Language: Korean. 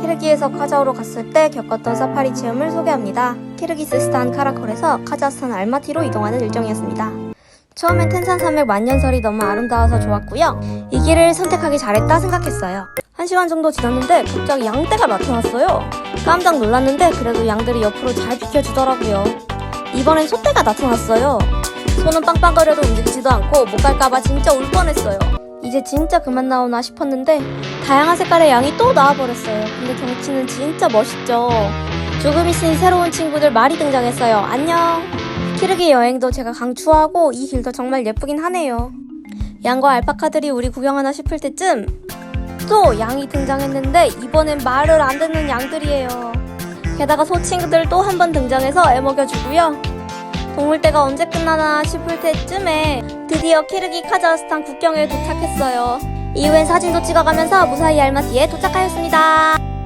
키르기에서 카자오로 갔을 때 겪었던 사파리 체험을 소개합니다. 키르기스스탄 카라콜에서 카자흐스탄 알마티로 이동하는 일정이었습니다. 처음엔 텐산 산맥 만년설이 너무 아름다워서 좋았고요. 이 길을 선택하기 잘했다 생각했어요. 한 시간 정도 지났는데 갑자기 양떼가 나타났어요. 깜짝 놀랐는데 그래도 양들이 옆으로 잘 비켜주더라고요. 이번엔 소떼가 나타났어요. 손은 빵빵거려도 움직이지도 않고 못 갈까봐 진짜 울 뻔했어요. 이제 진짜 그만 나오나 싶었는데 다양한 색깔의 양이 또 나와버렸어요. 근데 경치는 진짜 멋있죠. 조금 있으니 새로운 친구들 말이 등장했어요. 안녕. 키르기 여행도 제가 강추하고 이 길도 정말 예쁘긴 하네요. 양과 알파카들이 우리 구경하나 싶을 때쯤 또 양이 등장했는데 이번엔 말을 안 듣는 양들이에요. 게다가 소 친구들 또 한 번 등장해서 애먹여주고요. 동물대가 언제 끝나나 싶을 때쯤에 드디어 키르기 카자흐스탄 국경에 도착했어요. 이후엔 사진도 찍어가면서 무사히 알마티에 도착하였습니다.